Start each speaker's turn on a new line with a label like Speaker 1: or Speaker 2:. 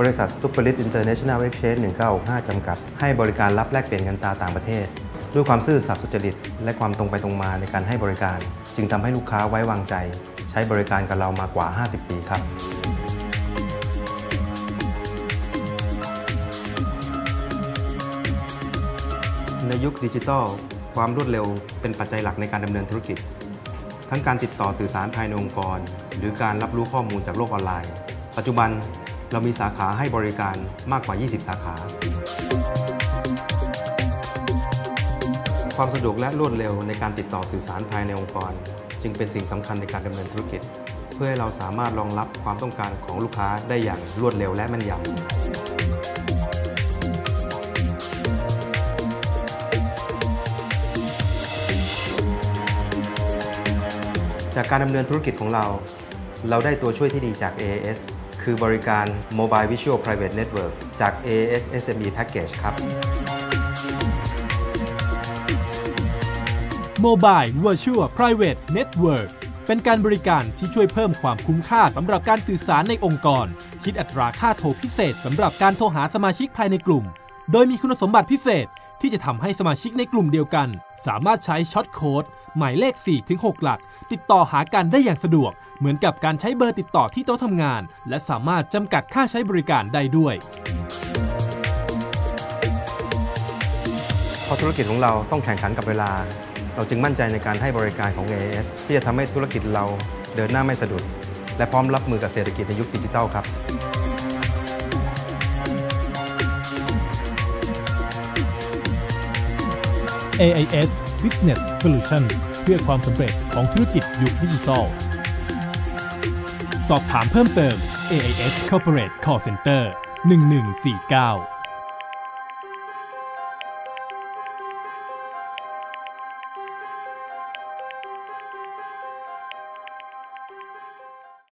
Speaker 1: บริษัทซูเปอร์ลิตอินเตอร์เนชั่นแนลเอ็กชแนน1965จำกัด ให้บริการรับแลกเปลี่ยนเงินตราต่างประเทศ ด้วยความซื่อสัตย์สุจริต และความตรงไปตรงมาในการให้บริการ จึงทำให้ลูกค้าไว้วางใจ ใช้บริการกับเรามากว่า 50 ปีครับในยุคดิจิทัล ความรวดเร็วเป็นปัจจัยหลักในการดำเนินธุรกิจ ทั้งการติดต่อสื่อสารภายในองค์กร หรือการรับรู้ข้อมูลจากโลกออนไลน์ ปัจจุบัน เรามีสาขาให้บริการมากกว่า 20 สาขา ความสะดวกและรวดเร็วในการติดต่อสื่อสารภายในองค์กร จึงเป็นสิ่งสำคัญในการดำเนินธุรกิจ เพื่อให้เราสามารถรองรับความต้องการของลูกค้าได้อย่างรวดเร็วและแม่นยำจากการดำเนินธุรกิจของเรา เราได้ตัวช่วยที่ดีจาก AAS คือบริการ Mobile Visual Private Network จาก AS SME Package ครับ
Speaker 2: Mobile Virtual Private Network เป็นการบริการที่ช่วยเพิ่มความคุ้มค่าสำหรับการสื่อสารในองค์กร คิดอัตราค่าโทรพิเศษสำหรับการโทรหาสมาชิกภายในกลุ่ม โดยมีคุณสมบัติพิเศษที่จะทำให้สมาชิกในกลุ่มเดียวกัน สามารถใช้ช็อตโค้ดหมายเลข 4-6 หลัก ติดต่อหากันได้อย่างสะดวก เหมือนกับการใช้เบอร์ติดต่อที่โต๊ะทำงาน และสามารถจำกัดค่าใช้บริการได้ด้วย
Speaker 1: เพราะธุรกิจของเราต้องแข่งขันกับเวลา เราจึงมั่นใจในการให้บริการของ AAS ที่จะทำให้ธุรกิจเราเดินหน้าไม่สะดุด และพร้อมรับมือกับเศรษฐกิจในยุคดิจิทัลครับ
Speaker 2: AIS Business Solution เพื่อความสำเร็จของธุรกิจยุคดิจิทัล สอบถามเพิ่มเติม AIS Corporate Call Center 1149